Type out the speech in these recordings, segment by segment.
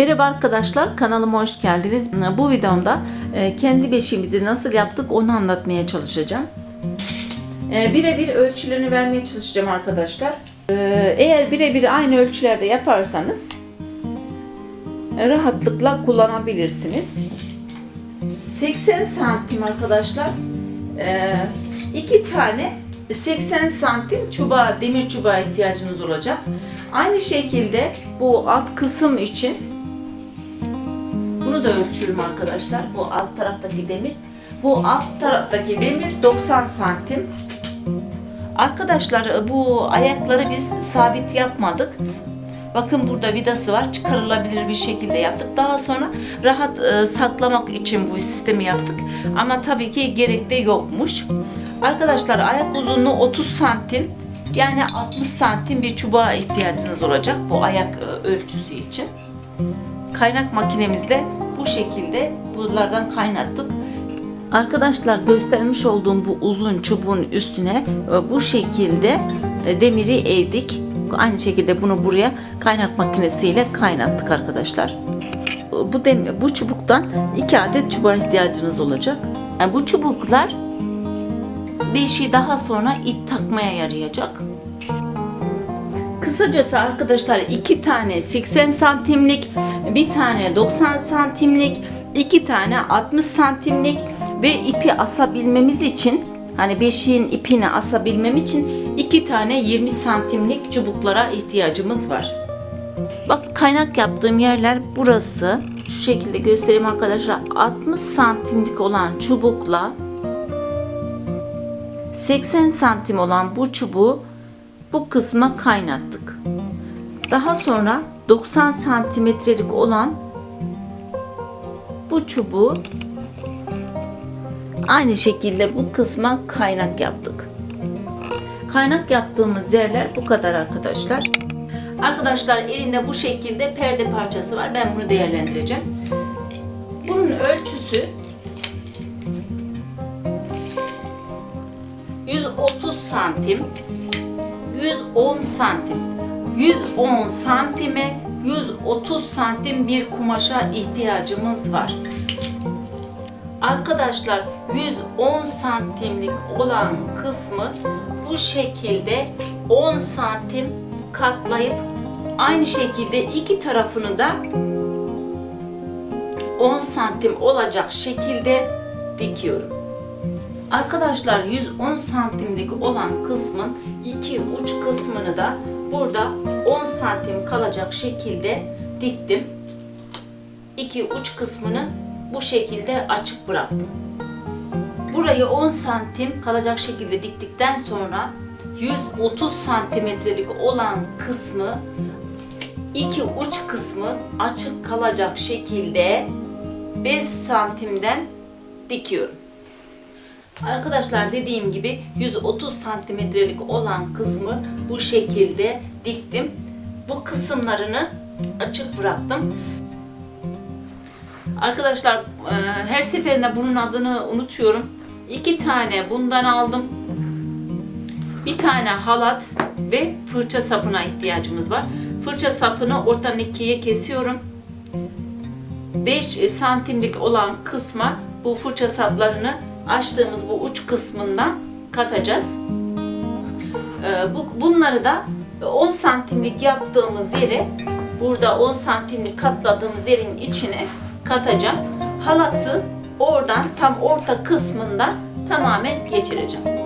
Merhaba arkadaşlar kanalıma hoş geldiniz. Bu videomda e, kendi beşiğimizi nasıl yaptık onu anlatmaya çalışacağım. E, Birebir ölçülerini vermeye çalışacağım arkadaşlar. E, Eğer birebir aynı ölçülerde yaparsanız rahatlıkla kullanabilirsiniz. 80 santim arkadaşlar. İki tane 80 santim çubuğa, demir çubuğa ihtiyacınız olacak. Aynı şekilde bu alt kısım için bunu da ölçüyorum arkadaşlar. Bu alt taraftaki demir. Bu alt taraftaki demir 90 santim. Arkadaşlar bu ayakları biz sabit yapmadık. Bakın burada vidası var. Çıkarılabilir bir şekilde yaptık. Daha sonra rahat e, saklamak için bu sistemi yaptık. Ama tabii ki gerek de yokmuş. Arkadaşlar ayak uzunluğu 30 santim. Yani 60 santim bir çubuğa ihtiyacınız olacak bu ayak e, ölçüsü için. Kaynak makinemizle bu şekilde bunlardan kaynattık. Arkadaşlar göstermiş olduğum bu uzun çubuğun üstüne e, bu şekilde e, demiri eğdik. Aynı şekilde bunu buraya kaynak makinesiyle kaynattık arkadaşlar. Bu demir, bu çubuktan iki adet çubuğa ihtiyacınız olacak. Yani bu çubuklar beşi daha sonra ip takmaya yarayacak. Kısacası arkadaşlar iki tane 80 santimlik, bir tane 90 santimlik, iki tane 60 santimlik ve ipi asabilmemiz için hani beşiğin ipini asabilmem için iki tane 20 santimlik çubuklara ihtiyacımız var. Bak kaynak yaptığım yerler burası. Şu şekilde göstereyim arkadaşlar. 60 santimlik olan çubukla 80 santim olan bu çubuğu bu kısma kaynattık. Daha sonra 90 santimetrelik olan bu çubuğu aynı şekilde bu kısma kaynak yaptık. Kaynak yaptığımız yerler bu kadar arkadaşlar. Arkadaşlar elinde bu şekilde perde parçası var. Ben bunu değerlendireceğim. Bunun ölçüsü 130 santim 110 santim 110 santime 130 santim bir kumaşa ihtiyacımız var. Arkadaşlar 110 santimlik olan kısmı bu şekilde 10 santim katlayıp aynı şekilde iki tarafını da 10 santim olacak şekilde dikiyorum. Arkadaşlar 110 santimlik olan kısmın iki uç kısmını da burada 10 santim kalacak şekilde diktim. İki uç kısmını bu şekilde açık bıraktım. Burayı 10 santim kalacak şekilde diktikten sonra 130 santimetrelik olan kısmı iki uç kısmı açık kalacak şekilde 5 santimden dikiyorum. Arkadaşlar dediğim gibi 130 santimetrelik olan kısmı bu şekilde diktim. Bu kısımlarını açık bıraktım. Arkadaşlar e, her seferinde bunun adını unutuyorum. İki tane bundan aldım. Bir tane halat ve fırça sapına ihtiyacımız var. Fırça sapını ortadan ikiye kesiyorum. 5 santimlik olan kısma bu fırça saplarını açtığımız bu uç kısmından katacağız. Ee, bu, bunları da 10 santimlik yaptığımız yere burada 10 santimlik katladığımız yerin içine katacağım. Halatı oradan tam orta kısmından tamamen geçireceğim.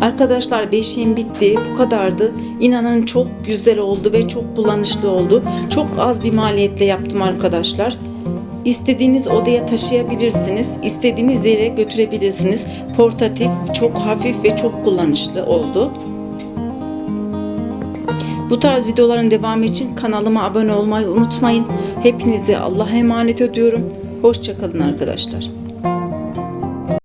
Arkadaşlar beşiğim bitti. Bu kadardı. İnanın çok güzel oldu ve çok kullanışlı oldu. Çok az bir maliyetle yaptım arkadaşlar. İstediğiniz odaya taşıyabilirsiniz. istediğiniz yere götürebilirsiniz. Portatif, çok hafif ve çok kullanışlı oldu. Bu tarz videoların devamı için kanalıma abone olmayı unutmayın. Hepinizi Allah'a emanet ediyorum. Hoşçakalın arkadaşlar.